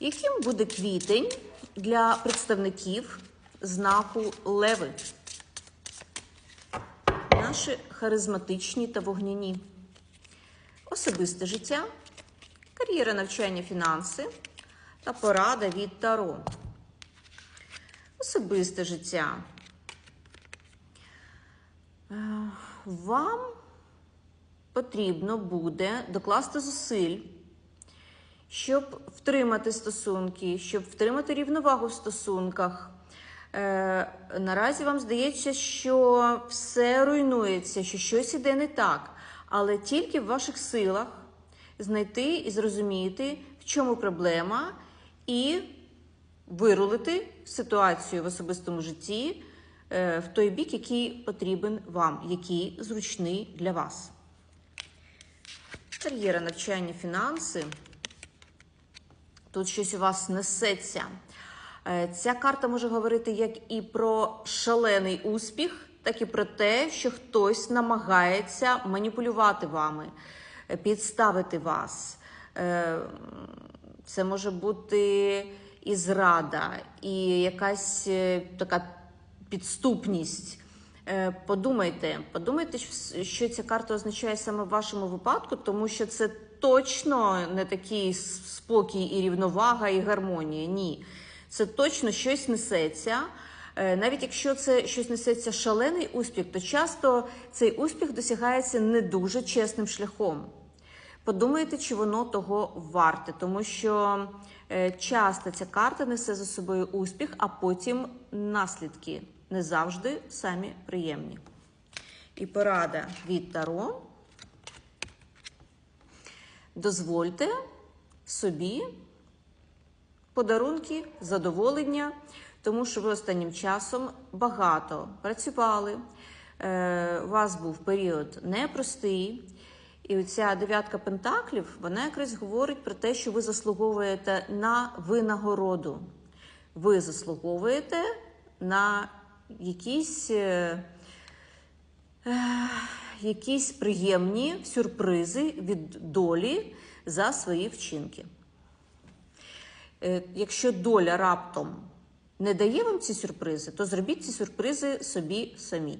Яким буде квітень для представників знаку Леви? Наші харизматичні та вогняні. Особисте життя, кар'єра навчання, фінанси та порада від Таро. Особисте життя. Е, Вам потрібно буде докласти зусиль, щоб втримати стосунки, щоб втримати рівновагу в стосунках. Е, наразі вам здається, що все руйнується, що щось іде не так, але тільки в ваших силах знайти і зрозуміти, в чому проблема, і вирулити ситуацію в особистому житті е, в той бік, який потрібен вам, який зручний для вас. Кар'єра, навчання, фінанси. Тут щось у вас несеться. Е, Ця карта може говорити як і про шалений успіх, так і про те, що хтось намагається маніпулювати вами, е, підставити вас. Е, Це може бути і зрада, і якась така підступність. Е, Подумайте, подумайте, що- ця карта означає саме в вашому випадку, тому що це точно не такий спокій і рівновага, і гармонія. Ні. Це точно щось несеться. Е, Навіть якщо це щось несеться шалений успіх, то часто цей успіх досягається не дуже чесним шляхом. Подумайте, чи воно того варте, тому що е, часто ця карта несе за собою успіх, а потім наслідки не завжди самі приємні. І порада від Таро. Дозвольте собі подарунки, задоволення, тому що ви останнім часом багато працювали. Е, у вас був період непростий. І оця дев'ятка пентаклів, вона якраз говорить про те, що ви заслуговуєте на винагороду. Ви заслуговуєте на якісь, е, е, якісь приємні сюрпризи від долі за свої вчинки. Е, Якщо доля раптом не дає вам ці сюрпризи, то зробіть ці сюрпризи собі самі.